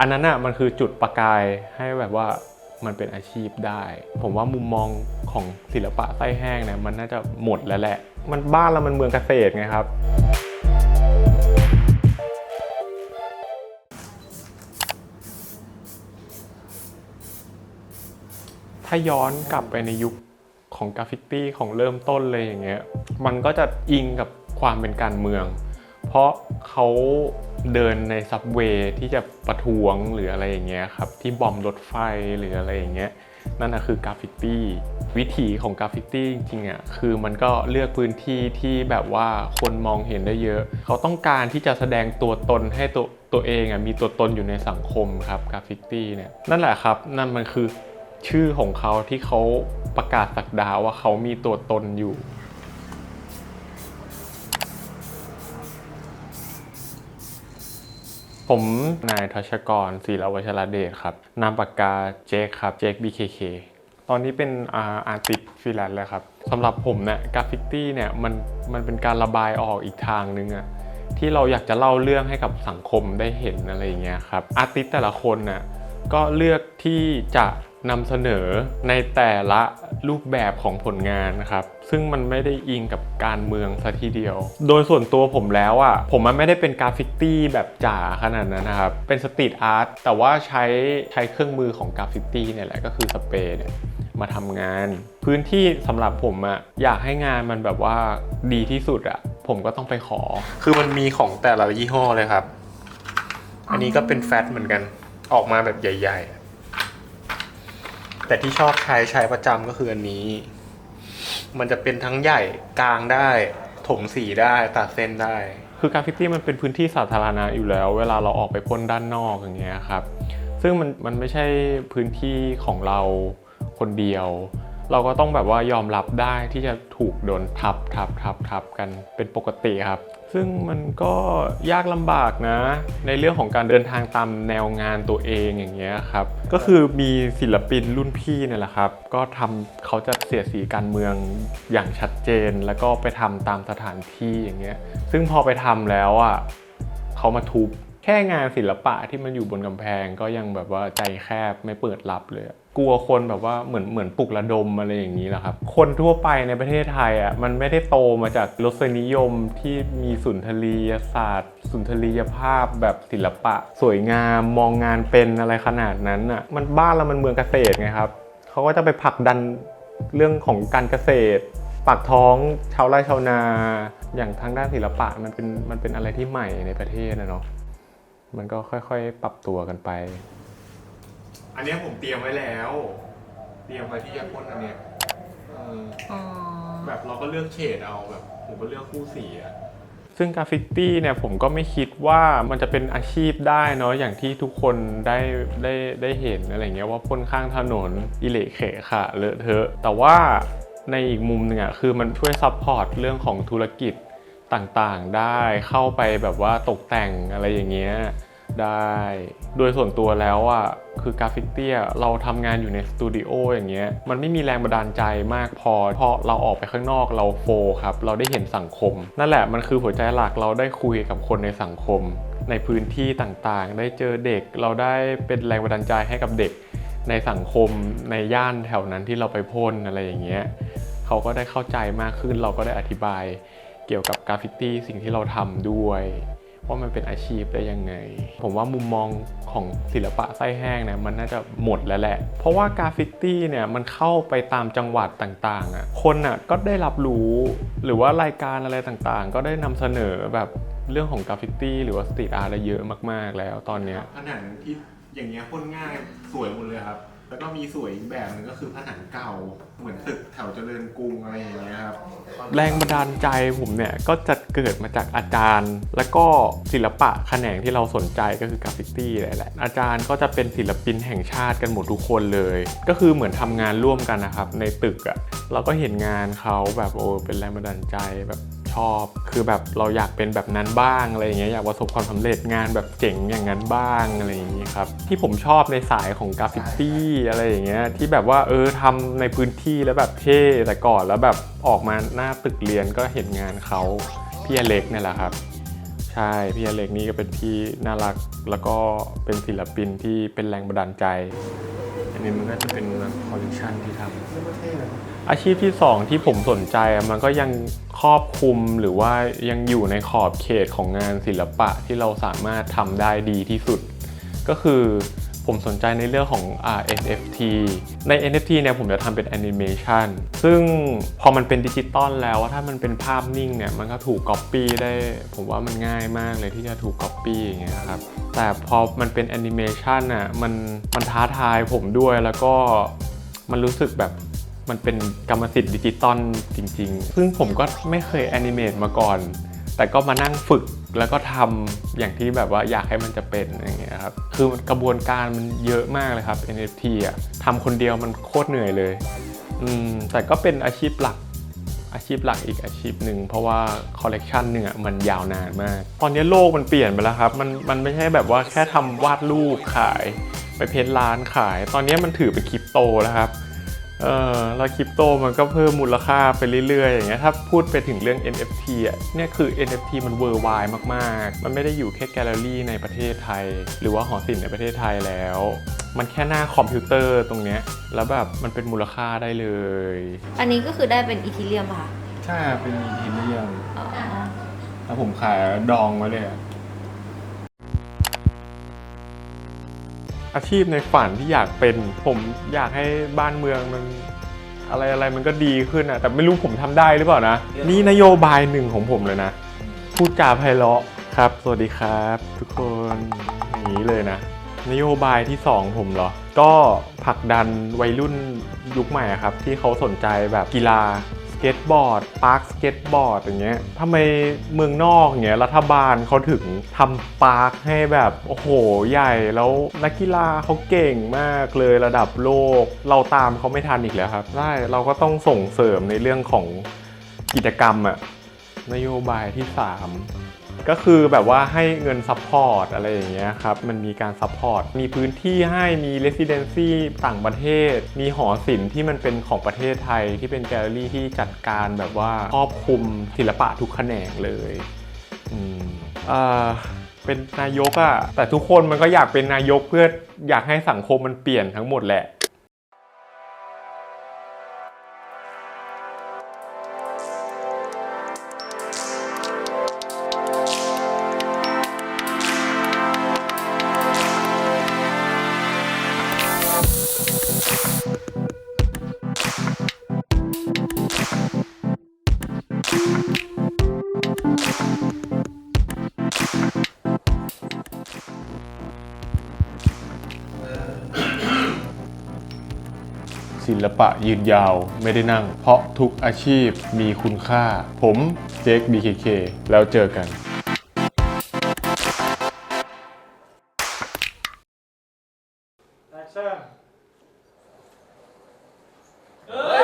อันนั้นอะมันคือจุดประกายให้แบบว่ามันเป็นอาชีพได้ ผมว่ามุมมองของศิลปะไส้แห้งเนี่ยมันน่าจะหมดแล้วแหละ มันบ้านเรามันเมืองเกษตรไงครับถ้าย้อนกลับไปในยุคของกราฟฟิตี้ของเริ่มต้นเลยอย่างเงี้ย มันก็จะอิงกับความเป็นการเมือง เพราะเขาเดินในซับเวย์ที่จะประท้วงหรืออะไรอย่างเงี้ยครับที่บอมรถไฟหรืออะไรอย่างเงี้ยนั่นนะคือกราฟฟิตี้วิถีของกราฟฟิตี้จริงๆอะคือมันก็เลือกพื้นที่ที่แบบว่าคนมองเห็นได้เยอะ เขาต้องการที่จะแสดงตัวตนให้ตัวตัวเองอะมีตัวตนอยู่ในสังคมครับกราฟฟิตี้เนี่ยนั่นแหละครับ นั่นมันคือชื่อของเขาที่เขาประกาศสักดาว่าเขามีตัวตนอยู่ ผมนายทัชกรศิลวัชรเดชครับนามปากกาเจคครับเจค BKK ตอนนี้เป็นอาร์ติสฟรีแลนซ์แล้วครับสำหรับผมเนี่ยกราฟฟิตี้เนี่ยมันมันเป็นการระบายออกอีกทางนึงอะที่เราอยากจะเล่าเรื่องให้กับสังคมได้เห็นอะไรอย่างเงี้ยครับอาร์ติสแต่ละคนน่ะก็เลือกที่จะนำเสนอในแต่ละ รูปแบบของผลงานนะครับ ซึ่งมันไม่ได้อิงกับการเมืองซะทีเดียว โดยส่วนตัวผมแล้วอะผมมันไม่ได้เป็นกราฟิตี้แบบจ๋าขนาดนั้นนะครับ เป็นสตรีทอาร์ตแต่ว่าใช้ใช้เครื่องมือของกราฟฟิตี้เนี่ยแหละก็คือสเปรย์เนี่ยมาทำงาน พื้นที่สำหรับผมอะอยากให้งานมันแบบว่าดีที่สุดอะผมก็ต้องไปขอ คือมันมีของแต่ละยี่ห้อเลยครับ อันนี้ก็เป็นแฟตเหมือนกัน ออกมาแบบใหญ่ ๆ แต่ที่ชอบใช้ใช้ประจำก็คืออันนี้ มันจะเป็นทั้งใหญ่กลางได้ถมสีได้ตัดเส้นได้ คือกราฟฟิตี้มันเป็นพื้นที่สาธารณะอยู่แล้ว เวลาเราออกไปพ่นด้านนอกอย่างเงี้ยครับ ซึ่งมันมันไม่ใช่พื้นที่ของเราคนเดียว เราก็ต้องแบบว่ายอมรับได้ที่จะถูกโดนทับทับทับทับกันเป็นปกติครับ ซึ่งมันก็ยากลำบากนะ ในเรื่องของการเดินทางตามแนวงานตัวเองอย่างเงี้ยครับ ก็คือมีศิลปินรุ่นพี่เนี่ยแหละครับ ก็ทำเขาจะเสียสีการเมืองอย่างชัดเจน แล้วก็ไปทำตามสถานที่อย่างเงี้ย ซึ่งพอไปทำแล้วอะเขามาทุบแค่งานศิลปะที่มันอยู่บนกำแพงก็ยังแบบว่าใจแคบไม่เปิดรับเลย กลัวคนแบบว่าเหมือนเหมือนปลุกระดมอะไรอย่างนี้แหละครับ คนทั่วไปในประเทศไทยอะมันไม่ได้โตมาจากรสนิยมที่มีสุนทรียศาสตร์ สุนทรียภาพแบบศิลปะ สวยงามมองงานเป็นอะไรขนาดนั้นอะมันบ้านเรามันเมืองเกษตรไงครับเขาก็จะไปผลักดันเรื่องของการเกษตรปากท้องชาวไร่ชาวนา อย่างทางด้านศิลปะมันเป็นมันเป็นอะไรที่ใหม่ในประเทศนะเนาะมันก็ค่อยๆ ปรับตัวกันไป อันนี้ผมเตรียมไว้แล้ว เตรียมไว้ที่จะพ่นอันเนี้ยเอออ๋อ แบบเราก็เลือกเฉดเอาแบบผมก็เลือกคู่สีอะ ซึ่งกราฟฟิตี้เนี่ยผมก็ไม่คิดว่ามันจะเป็นอาชีพได้เนาะอย่างที่ทุกคนได้ได้ได้เห็นอะไรเงี้ยว่าพ่นข้างถนนอิเละเขะค่ะเลอะเทอะ แต่ว่าในอีกมุมหนึ่งอะคือมันช่วยซัพพอร์ตเรื่องของธุรกิจต่างๆ ได้เข้าไปแบบว่าตกแต่งอะไรอย่างเงี้ย ได้ โดยส่วนตัวแล้วอะคือกราฟฟิตี้เราทำงานอยู่ในสตูดิโออย่างเงี้ยมันไม่มีแรงบันดาลใจมากพอเพราะเราออกไปข้างนอกเราโฟครับ เราได้เห็นสังคม นั่นแหละมันคือหัวใจหลักเราได้คุยกับคนในสังคม ในพื้นที่ต่างๆ ได้เจอเด็กเราได้เป็นแรงบันดาลใจให้กับเด็ก ในสังคมในย่านแถวนั้นที่เราไปพ่นอะไรอย่างเงี้ยเขาก็ได้เข้าใจมากขึ้นเราก็ได้อธิบายเกี่ยวกับกราฟิตี้สิ่งที่เราทำด้วย ว่ามันเป็นอาชีพได้ยังไง ผมว่ามุมมองของศิลปะไส้แห้งเนี่ยมันน่าจะหมดแล้วแหละ เพราะว่ากราฟิตี้เนี่ยมันเข้าไปตามจังหวัดต่างๆอะคนอะก็ได้รับรู้หรือว่ารายการอะไรต่างๆ ก็ได้นำเสนอแบบเรื่องของกราฟฟิตี้หรือว่าสตรีทอาร์ตเยอะมากๆแล้วตอนเนี้ยผนังที่อย่างเงี้ยพ่นง่ายสวยหมดเลยครับ แล้วก็มีสวยอีกแบบหนึงก็คือผนังเก่าเหมือนตึกแถวเจริญกรุงอะไรอย่างเงี้ยครับ แรงบันดาลใจผมเนี่ย ก็จะเกิดมาจากอาจารย์ แล้วก็ศิลปะแขนงที่เราสนใจก็คือกราฟฟิตี้แหละ อาจารย์ก็จะเป็นศิลปินแห่งชาติกันหมดทุกคนเลย ก็คือเหมือนทำงานร่วมกันนะครับ ในตึกอะ่ะเราก็เห็นงานเขาแบบโอ้เป็นแรงบันดาลใจแบบ ชอบ คือแบบเราอยากเป็นแบบนั้นบ้างอะไรอย่างเงี้ยอยากประสบความสำเร็จงานแบบเจ๋งอย่างนั้นบ้างอะไรอย่างเงี้ยครับที่ผมชอบในสายของกราฟฟิตี้อะไรอย่างเงี้ยที่แบบว่าเออทำในพื้นที่แล้วแบบเท่แต่ก่อนแล้วแบบออกมาหน้าตึกเรียนก็เห็นงานเขาพี่อเล็กเนี่ยแหละครับใช่พี่อเล็กนี่ก็เป็นพี่น่ารักแล้วก็เป็นศิลปินที่เป็นแรงบันดาลใจ นี้มันก็จะเป็นคอลเลคชันที่ทำอาชีพที่สองที่ผมสนใจมันก็ยังครอบคลุมหรือว่ายังอยู่ในขอบเขตของงานศิลปะที่เราสามารถทำได้ดีที่สุด ก็คือ ผมสนใจในเรื่องของอ NFT ใน NFT เนี่ยผมจะทำเป็นแอนิเมชันซึ่งพอมันเป็นดิจิตอลแล้วถ้ามันเป็นภาพนิ่งเนี่ยมันก็ถูกก๊อปปี้ได้ ผมว่ามันง่ายมากเลยที่จะถูกก๊อปปี้อย่างเงี้ยครับ แต่พอมันเป็นแอนิเมชันอะมันมันท้าทายผมด้วยแล้วก็มันรู้สึกแบบมันเป็นกรรมสิทธิ์ดิจิตอลจริง ๆ ซึ่งผมก็ไม่เคยแอนิเมตมาก่อน แต่ก็มานั่งฝึก แล้วก็ทำอย่างที่แบบว่าอยากให้มันจะเป็นอย่างเงี้ยครับ คือกระบวนการมันเยอะมากเลยครับ NFT อะทำคนเดียวมันโคตรเหนื่อยเลยอืมแต่ก็เป็นอาชีพหลักอาชีพหลักอีกอาชีพหนึ่งเพราะว่าคอลเลกชันหนึ่งอะมันยาวนานมาก ตอนนี้โลกมันเปลี่ยนไปแล้วครับ มันมันไม่ใช่แบบว่าแค่ทำวาดรูปขาย ไปเพ้นร้านขาย ตอนนี้มันถือเป็นคริปโตแล้วครับ เออแล้วคริปโตมันก็เพิ่มมูลค่าไปเรื่อยๆอย่างเงี้ยถ้าพูดไปถึงเรื่อง NFT อะเนี่ยคือ NFT มันเวอร์ไวมากๆ มันไม่ได้อยู่แค่แกลเลอรี่ในประเทศไทย หรือว่าหอศิลป์ในประเทศไทยแล้ว มันแค่หน้าคอมพิวเตอร์ตรงเนี้ยแล้วแบบมันเป็นมูลค่าได้เลย อันนี้ก็คือได้เป็นอีทีเรียมป่ะคะใช่เป็นอีทีเรียมอ๋อแล้วผมขายดองไว้เลยอะ อาชีพในฝันที่อยากเป็นผมอยากให้บ้านเมืองมันอะไรอะไรมันก็ดีขึ้นอะแต่ไม่รู้ผมทำได้หรือเปล่านะ นี่นโยบายหนึ่งของผมเลยนะ พูดจาไพเราะครับ สวัสดีครับ ทุกคนอย่างนี้เลยนะ นโยบายที่ 2 ผมเหรอ ก็ผลักดันวัยรุ่นยุคใหม่อะครับ ที่เขาสนใจแบบกีฬาส เก็ตบอร์ดพาร์คสเก็ตบอร์ดอย่างเงี้ยทำไมเมืองนอกเงี้ยรัฐบาลเขาถึงทำพาร์คให้แบบโอ้โหใหญ่แล้วนักกีฬาเขาเก่งมากเลยระดับโลก เราตามเขาไม่ทันอีกแล้วครับใช่เราก็ต้องส่งเสริมในเรื่องของกิจกรรมอะนโยบายที่ 3 ก็คือแบบว่าให้เงินซัพพอร์ตอะไรอย่างเงี้ยครับ มันมีการซัพพอร์ต มีพื้นที่ให้มีเรสซิเดนซีต่างประเทศ มีหอศิลป์ที่มันเป็นของประเทศไทยที่เป็นแกลเลอรี่ที่จัดการแบบว่าครอบคลุมศิลปะทุกแขนงเลยอืมอ่าเป็นนายกอะแต่ทุกคนมันก็อยากเป็นนายกเพื่ออยากให้สังคมมันเปลี่ยนทั้งหมดแหละ ศิลปะยืนยาวไม่ได้นั่ง เพราะทุกอาชีพมีคุณค่า ผมเจค BKK แล้วเจอกันเฮ้ย